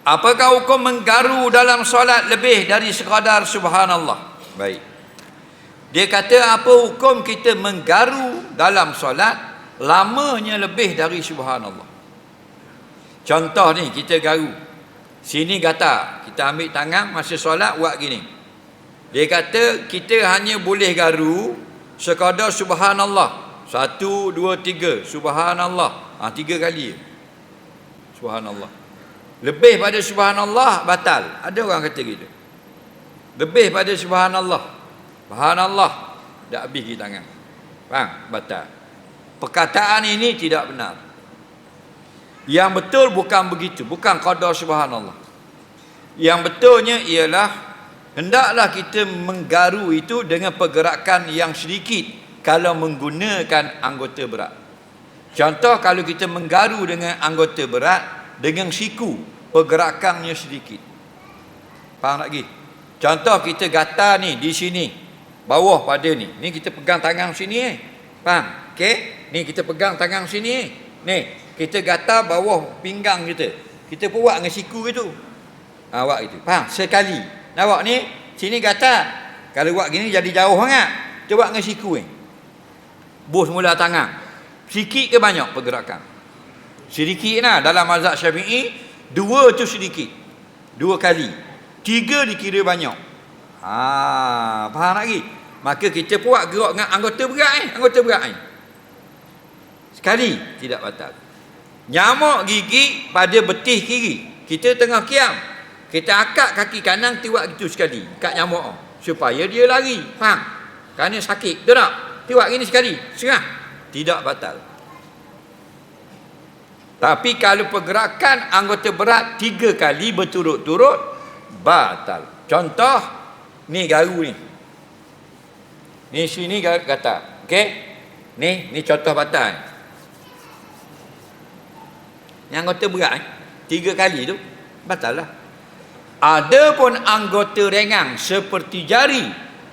Apakah hukum menggaru dalam solat lebih dari sekadar subhanallah? Baik. Dia kata apa hukum kita menggaru dalam solat lamanya lebih dari subhanallah. Contoh ni kita garu. Sini kata kita ambil tangan masa solat buat gini. Dia kata kita hanya boleh garu sekadar subhanallah. Satu, dua, tiga. Subhanallah. Ha, tiga kali. Subhanallah. Lebih pada subhanallah batal. Ada orang kata gitu. Lebih pada subhanallah. Subhanallah. Tak habis di tangan. Faham? Batal. Perkataan ini tidak benar. Yang betul bukan begitu. Bukan qadar subhanallah. Yang betulnya ialah hendaklah kita menggaru itu dengan pergerakan yang sedikit kalau menggunakan anggota berat. Contoh kalau kita menggaru dengan anggota berat dengan siku pergerakannya sedikit. Faham lagi contoh kita gata ni di sini. Bawah pada ni. Ni kita pegang tangan sini eh. Faham? Okey? Ni kita pegang tangan sini eh. Ni kita gata bawah pinggang kita. Kita buat dengan siku itu ha, buat itu. Faham? Sekali. Nampak ni sini gata kalau buat gini jadi jauh sangat. Kita buat dengan siku ni bos mula tangan. Sikit ke banyak pergerakan? Sedikit lah dalam mazhab syafi'i Dua tu sedikit. Dua kali. Tiga dikira banyak. Ha, Faham lagi? Maka kita buat gerak dengan anggota berat eh? Anggota berat eh? Sekali. Tidak batal. Nyamuk gigi pada betih kiri. Kita tengah kiam. Kita akak kaki kanan tiwak gitu sekali. Kat nyamuk Supaya dia lari. Faham? Kerana sakit Betul tak? Tiwak gini sekali. Serah. Tidak batal tapi kalau pergerakan anggota berat tiga kali berturut-turut batal. Contoh ni garu ni. Ni sini kata. Okey. Ni ni contoh batal. Yang anggota berat eh, tiga kali tu batal lah. Ada pun anggota ringan seperti jari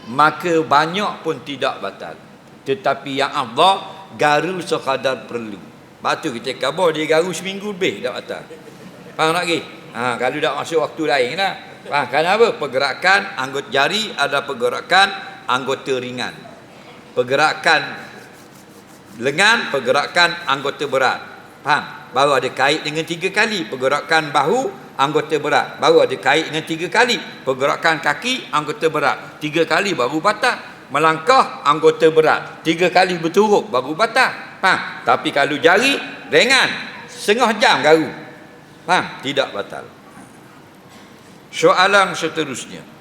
maka banyak pun tidak batal. Tetapi yang Allah garu sekadar perlu. Batu kita kabur dia garu seminggu lebih tak batal. Faham tak lagi? Ha, kalau tak masuk waktu lain lah. Faham? Kenapa? Pergerakan anggota jari ada pergerakan anggota ringan. Pergerakan lengan, pergerakan anggota berat. Faham? Baru ada kait dengan tiga kali. Pergerakan bahu, anggota berat. Baru ada kait dengan tiga kali. Pergerakan kaki, anggota berat. Tiga kali baru batal. Melangkah, anggota berat. Tiga kali berturut baru batal. Faham? Tapi kalau jari ringan, setengah jam garu. Faham? Tidak batal. Soalan seterusnya.